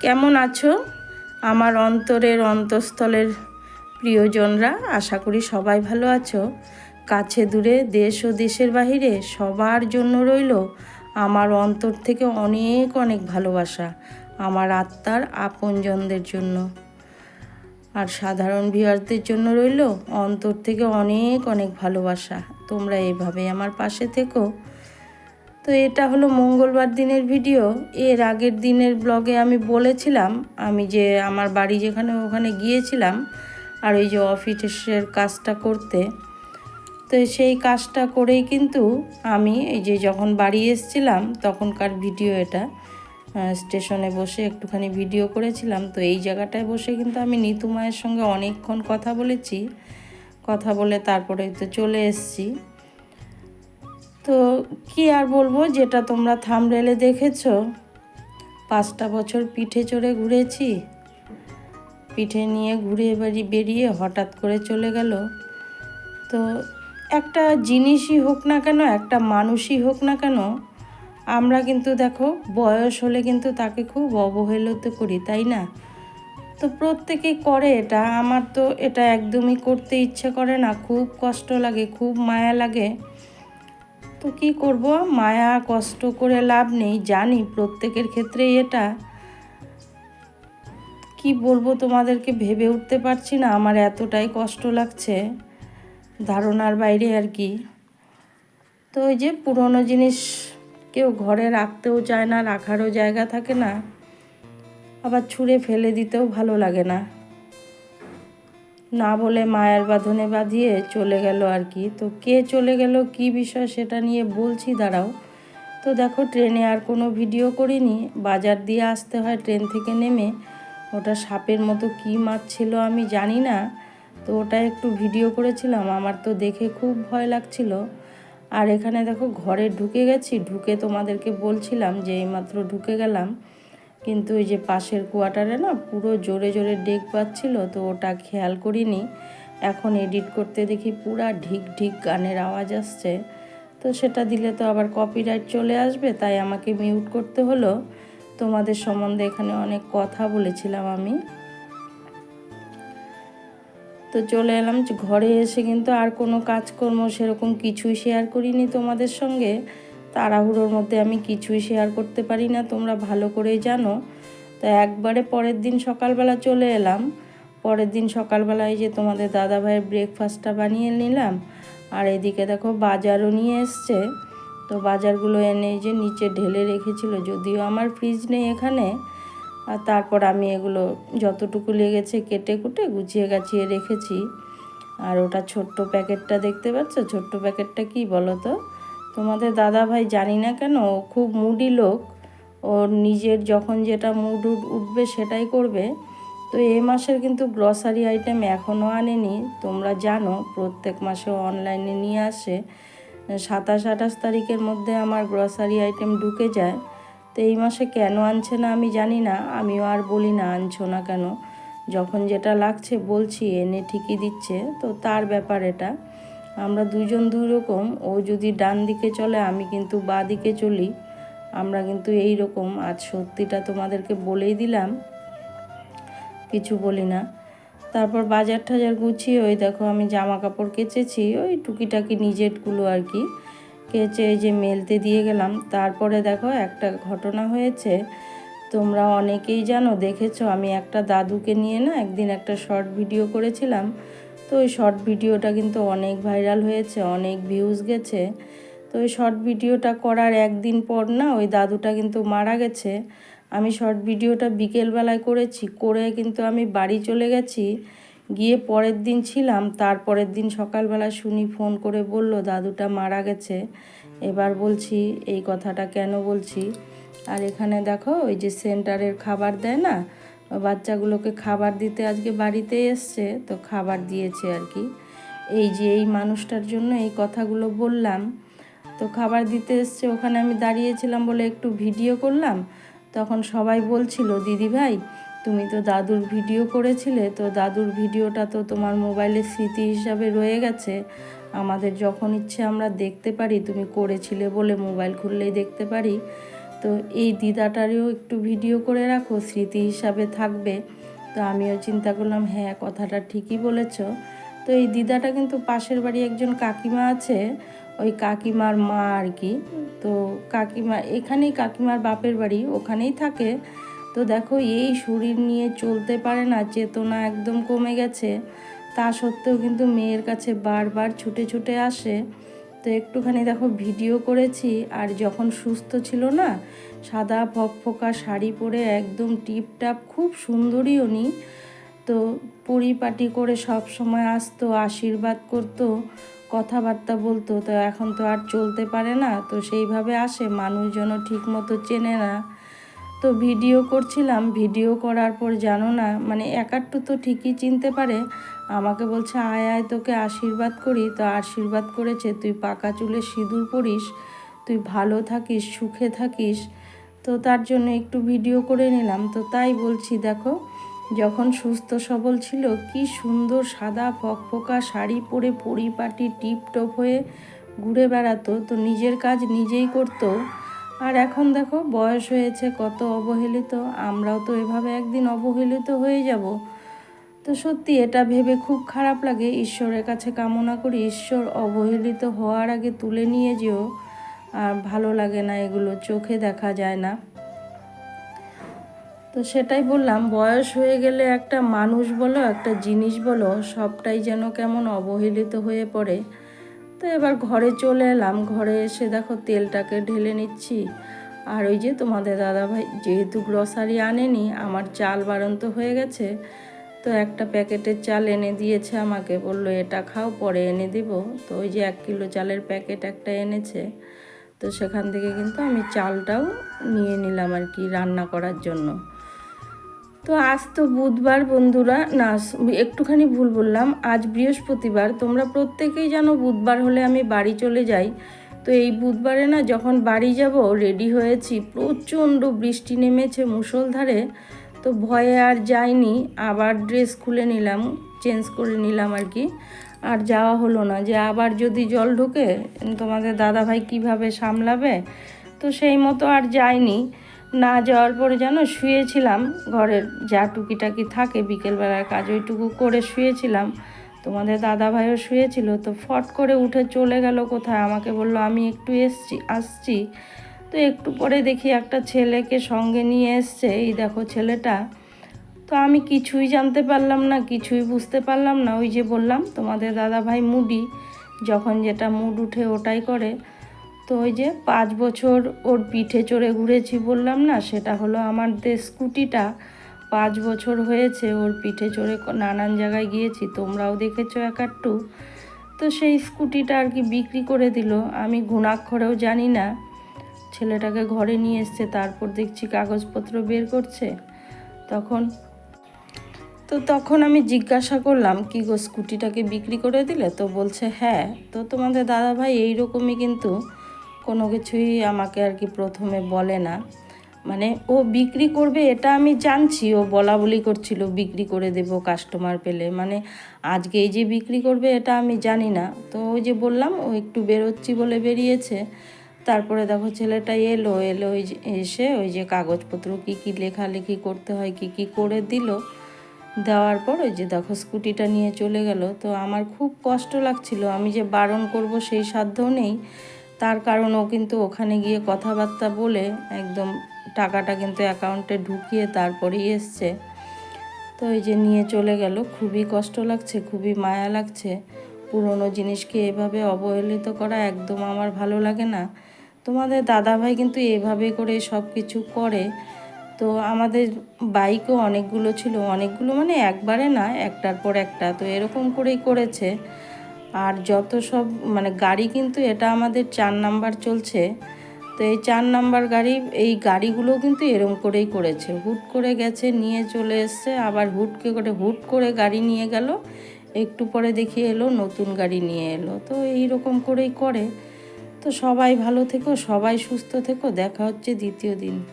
কেমন আছো? আমার অন্তরের অন্তঃস্থলের প্রিয়জনরা, আশা করি সবাই ভালো আছো। কাছে দূরে দেশ ও দেশের বাহিরে সবার জন্য রইল আমার অন্তর থেকে অনেক অনেক ভালোবাসা, আমার আত্মার আপনজনদের জন্য। আর সাধারণ ভিউয়ারদের জন্য রইল অন্তর থেকে অনেক অনেক ভালোবাসা। তোমরা এভাবে আমার পাশে থেকো। তো এটা হলো মঙ্গলবার দিনের ভিডিও। এর আগের দিনের ব্লগে আমি বলেছিলাম, আমি যে আমার বাড়ি যেখানে ওখানে গিয়েছিলাম আর ওই যে অফিসের কাজটা করতে। তো সেই কাজটা করেই কিন্তু আমি এই যে যখন বাড়ি এসেছিলাম, তখনকার ভিডিও এটা। স্টেশনে বসে একটুখানি ভিডিও করেছিলাম। তো এই জায়গাটায় বসে কিন্তু আমি নিতু মায়ের সঙ্গে অনেকক্ষণ কথা বলেছি। কথা বলে তারপরে তো চলে এসেছি। তো কি আর বলব, যেটা তোমরা থামরেলে দেখেছ? পাঁচটা বছর পিঠে চড়ে ঘুরেছি। পিঠে নিয়ে ঘুরে বাড়ি বেরিয়ে হঠাৎ করে চলে গেল। তো একটা জিনিসই হোক না কেন, একটা মানুষই হোক না কেন, আমরা কিন্তু দেখো, বয়স হলে কিন্তু তাকে খুব অবহেলিত করি, তাই না? তো প্রত্যেকেই করে এটা। আমার তো এটা একদমই করতে ইচ্ছে করে না। খুব কষ্ট লাগে, খুব মায়া লাগে। তো কি করব? মায়া কষ্ট করে লাভ নেই, জানি প্রত্যেকের ক্ষেত্রেই এটা। কি বলব তোমাদেরকে, ভেবে উঠতে পারছি না, আমার এতটাই কষ্ট লাগছে ধারণার বাইরে আর কি। তো ওই যে পুরনো জিনিস কেউ ঘরে রাখতেও চায় না, রাখারও জায়গা থাকে না, আবার ছুঁড়ে ফেলে দিতেও ভালো লাগে না। না বলে মায়ের বাঁধনে বাঁধিয়ে চলে গেল আর কি। তো কে চলে গেল, কি বিষয় সেটা নিয়ে বলছি, দাঁড়াও। তো দেখো, ট্রেনে আর কোনো ভিডিও করিনি। বাজার দিয়ে আসতে হয় ট্রেন থেকে নেমে। ওটা সাপের মতো কী মাছ ছিল আমি জানি না। তো ওটা একটু ভিডিও করেছিলাম, আমার তো দেখে খুব ভয় লাগছিল। আর এখানে দেখো, ঘরে ঢুকে গেছি। ঢুকে তোমাদেরকে বলছিলাম যে এইমাত্র ঢুকে গেলাম। কিন্তু ওই যে পাশের কোয়ার্টারে না পুরো জোরে জোরে ডেক পাচ্ছিল তো ওটা খেয়াল করিনি। এখন এডিট করতে দেখি পুরা ঢিক ঢিক গানের আওয়াজ আসছে। তো সেটা দিলে তো আবার কপিরাইট চলে আসবে, তাই আমাকে মিউট করতে হলো। তোমাদের সম্বন্ধে এখানে অনেক কথা বলেছিলাম আমি। তো চলে এলাম, ঘরে এসে কিন্তু আর কোনো কাজকর্ম সেরকম কিছুই শেয়ার করিনি তোমাদের সঙ্গে। তাড়াহুড়োর মধ্যে আমি কিছুই শেয়ার করতে পারি না, তোমরা ভালো করেই জানো। তো একবারে পরের দিন সকালবেলা চলে এলাম। পরের দিন সকালবেলায় যে তোমাদের দাদা ভাইয়ের ব্রেকফাস্টটা বানিয়ে নিলাম, আর এদিকে দেখো বাজারও নিয়ে এসছে। তো বাজারগুলো এনে যে নিচে ঢেলে রেখেছিল, যদিও আমার ফ্রিজ নেই এখানে। আর তারপর আমি এগুলো যতটুকু লেগেছে কেটে কুটে গুছিয়ে গাছিয়ে রেখেছি। আর ওটা ছোট্ট প্যাকেটটা দেখতে পাচ্ছ? ছোট্ট প্যাকেটটা কি বলো তো তোমাদের ভাই জানি না কেন, ও খুব মুডি লোক। ওর নিজের যখন যেটা মুড উঠবে সেটাই করবে। তো এই মাসের কিন্তু গ্রসারি আইটেম এখনও আনেনি। তোমরা জানো, প্রত্যেক মাসে অনলাইনে নিয়ে আসে। সাতাশ, আঠাশ তারিখের মধ্যে আমার গ্রসারি আইটেম ঢুকে যায়। তো এই মাসে কেন আনছে না আমি জানি না, আমিও আর বলি না, আনছো না কেন? যখন যেটা লাগছে বলছি, এনে ঠিকই দিচ্ছে। তো তার ব্যাপার এটা। আমরা দুজন দুই রকম, ও যদি ডান দিকে চলে, আমি কিন্তু বা দিকে চলি। আমরা কিন্তু এই রকম, আজ সত্যিটা তোমাদেরকে বলেই দিলাম, কিছু বলি না। তারপর বাজার টাজার গুছিয়ে, ওই দেখো আমি জামা কাপড় কেচেছি, ওই টুকিটাকি নিজেরগুলো আর কি। কেচে যে মেলতে দিয়ে গেলাম। তারপরে দেখো, একটা ঘটনা হয়েছে। তোমরা অনেকেই জানো, দেখেছ, আমি একটা দাদুকে নিয়ে না, একদিন একটা শর্ট ভিডিও করেছিলাম। তো ওই শর্ট ভিডিওটা কিন্তু অনেক ভাইরাল হয়েছে, অনেক ভিউজ গেছে। তো ওই শর্ট ভিডিওটা করার একদিন পর না ওই দাদুটা কিন্তু মারা গেছে। আমি শর্ট ভিডিওটা বিকেলবেলায় করেছি, করে কিন্তু আমি বাড়ি চলে গেছি। গিয়ে পরের দিন ছিলাম, তারপরের দিন সকালবেলা শুনি ফোন করে বলল, দাদুটা মারা গেছে। এবার বলছি, এই কথাটা কেন বলছি? আর এখানে দেখো, ওই যে সেন্টারের খাবার দেয় না বাচ্চাগুলোকে খাবার দিতে আজকে বাড়িতে এসছে, তো খাবার দিয়েছে আর কি। এই যে এই মানুষটার জন্য এই কথাগুলো বললাম, তো খাবার দিতে এসছে, ওখানে আমি দাঁড়িয়েছিলাম বলে একটু ভিডিও করলাম, তখন সবাই বলছিল, দিদি ভাই, তুমি তো দাদুর ভিডিও করেছিলে, তো দাদুর ভিডিওটা তো তোমার মোবাইলের স্মৃতি হিসাবে রয়ে গেছে। আমাদের যখন ইচ্ছে আমরা দেখতে পারি, তুমি করেছিলে বলে মোবাইল খুললেই দেখতে পারি। তো এই দিদাটারও একটু ভিডিও করে রাখো, স্মৃতি হিসাবে থাকবে। তো আমিও চিন্তা করলাম হ্যাঁ কথাটা ঠিকই বলেছ। তো এই দিদাটা কিন্তু পাশের বাড়ি একজন কাকিমা আছে, ওই কাকিমার মা আর কি। তো কাকিমা, এখানেই কাকিমার বাপের বাড়ি, ওখানেই থাকে। তো দেখো, এই শরীর নিয়ে চলতে পারে না, চেতনা একদম কমে গেছে। তা সত্ত্বেও কিন্তু মেয়ের কাছে বারবার ছুটে ছুটে আসে। তো একটুখানি দেখো ভিডিও করেছি, আর যখন সুস্থ ছিল না, সাদা ফকফকা শাড়ি পরে একদম টিপটাপ, খুব সুন্দরী উনি। তো পরিপাটি করে সব সময় আসতো, আশীর্বাদ করতো, কথাবার্তা বলতো, তো এখন তো আর চলতে পারে না। তো সেইভাবে আসে মানুষজনও ঠিক মতো চেনে না। তো ভিডিও করছিলাম, ভিডিও করার পর জানো না মানে একাট্টু তো ঠিকই চিনতে পারে, আমাকে বলছে, আয় আয়, তোকে আশীর্বাদ করি। তো আশীর্বাদ করেছে, তুই পাকা চুলে সিঁদুর পরিস, তুই ভালো থাকিস, সুখে থাকিস। তো তার জন্য একটু ভিডিও করে নিলাম। তো তাই বলছি, দেখো, যখন সুস্থ সবল ছিল, কি সুন্দর সাদা ফকফকা শাড়ি পরে পরিপাটি টিপটপ হয়ে ঘুরে বেড়াতো। তো নিজের কাজ নিজেই করতো। আর এখন দেখো, বয়স হয়েছে কত অবহেলিত, আমরাও তো এভাবে একদিন অবহেলিত হয়ে যাব। তো সত্যি এটা ভেবে খুব খারাপ লাগে, ঈশ্বরের কাছে কামনা করি, ঈশ্বর অবহেলিত হওয়ার আগে তুলে নিয়ে যেও। আর ভালো লাগে না এগুলো, চোখে দেখা যায় না। তো সেটাই বললাম, বয়স হয়ে গেলে একটা মানুষ বলো, একটা জিনিস বলো, সবটাই যেন কেমন অবহেলিত হয়ে পড়ে। তো এবার ঘরে চলে এলাম। ঘরে এসে দেখো তেলটাকে ঢেলে নিচ্ছি। আর ওই যে তোমাদের দাদাভাই, যেহেতু গ্রসারি আনেনি, আমার চাল বাড়ন্ত হয়ে গেছে, তো একটা প্যাকেটের চাল এনে দিয়েছে আমাকে। বলল, এটা খাও, পরে এনে দিব। তো ওই যে এক কিলো চালের প্যাকেট একটা এনেছে। তো সেখান থেকে কিন্তু আমি চালটাও নিয়ে নিলাম আর কি রান্না করার জন্য। তো আজ তো বুধবার বন্ধুরা, না, একটুখানি ভুল বললাম, আজ বৃহস্পতিবার। তোমরা প্রত্যেকেই জানো বুধবার হলে আমি বাড়ি চলে যাই। তো এই বুধবারে না যখন বাড়ি যাব রেডি হয়েছি, প্রচণ্ড বৃষ্টি নেমেছে মুষলধারে, তো ভয়ে আর যাইনি, আবার ড্রেস খুলে নিলাম চেঞ্জ করে নিলাম আর কি। আর যাওয়া হলো না, যে আবার যদি জল ঢোকে, তোমাদের দাদাভাই কীভাবে সামলাবে? তো সেই মতো আর যাইনি। না যাওয়ার পরে যেন শুয়েছিলাম। ঘরের যা টুকিটাকি থাকে, বিকেলবেলার কাজ ওইটুকু করে শুয়েছিলাম। তোমাদের দাদা ভাইও শুয়েছিল, তো ফট করে উঠে চলে গেল কোথায়? আমাকে বলল, আমি একটু এসছি, আসছি। তো একটু পরে দেখি একটা ছেলেকে সঙ্গে নিয়ে এসছে। এই দেখো ছেলেটা। তো আমি কিছুই জানতে পারলাম না, কিছুই বুঝতে পারলাম না। ওই যে বললাম, তোমাদের দাদা ভাই মুডি। যখন যেটা মুড উঠে ওটাই করে। তো ওই যে পাঁচ বছর ওর পিঠে চড়ে ঘুরেছি বললাম না, সেটা হলো আমাদের স্কুটিটা। পাঁচ বছর হয়েছে ওর পিঠে চড়ে নানান জায়গায় গিয়েছি, তোমরাও দেখেছ একাট্টু। তো সেই স্কুটিটা আর কি বিক্রি করে দিল, আমি ঘুণাক্ষরেও জানি না। ছেলেটাকে ঘরে নিয়ে এসছে, তারপর দেখছি কাগজপত্র বের করছে। তখন, তো তখন আমি জিজ্ঞাসা করলাম, কি গো, স্কুটিটাকে বিক্রি করে দিলে? তো বলছে হ্যাঁ। তো তোমাদের দাদাভাই এইরকমই কিন্তু কোনো কিছুই আমাকে আর কি প্রথমে বলে না। মানে ও বিক্রি করবে এটা আমি জানছি, ও বলা বলি করছিল, বিক্রি করে দেব কাস্টমার পেলে। মানে আজকে এই যে বিক্রি করবে এটা আমি জানি না। তো ওই যে বললাম, ও একটু বেরোচ্ছি বলে বেরিয়েছে। তারপরে দেখো ছেলেটা এলো এলো ওই এসে ওই যে কাগজপত্র কী কী লেখালেখি করতে হয়, কি কি করে দিল। দেওয়ার পর ওই যে দেখো স্কুটিটা নিয়ে চলে গেল। তো আমার খুব কষ্ট লাগছিল, আমি যে বারণ করব সেই সাধ্যও নেই। তার কারণ ও কিন্তু ওখানে গিয়ে কথাবার্তা বলে একদম টাকাটা কিন্তু অ্যাকাউন্টে ঢুকিয়ে তারপরেই এসছে। তো এই যে নিয়ে চলে গেল, খুবই কষ্ট লাগছে, খুবই মায়া লাগছে। পুরনো জিনিসকে এভাবে অবহেলিত করা একদম আমার ভালো লাগে না। তোমাদের দাদাভাই কিন্তু এভাবে করে সব কিছু করে। তো আমাদের বাইকও অনেকগুলো ছিল, অনেকগুলো মানে একবারে না, একটার পর একটা। তো এরকম করেই করেছে। আর যত সব মানে গাড়ি কিন্তু এটা আমাদের চার নাম্বার চলছে। তো এই চার নাম্বার গাড়ি, এই গাড়িগুলো কিন্তু এরম করেই করেছে। হুট করে গেছে, নিয়ে চলে এসছে, আবার হুটকে করে, হুট করে গাড়ি নিয়ে গেল, একটু পরে দেখি এলো, নতুন গাড়ি নিয়ে এলো। তো এই রকম করেই করে। তো সবাই ভালো থেকো, সবাই সুস্থ থেকো, দেখা হচ্ছে দ্বিতীয় দিন।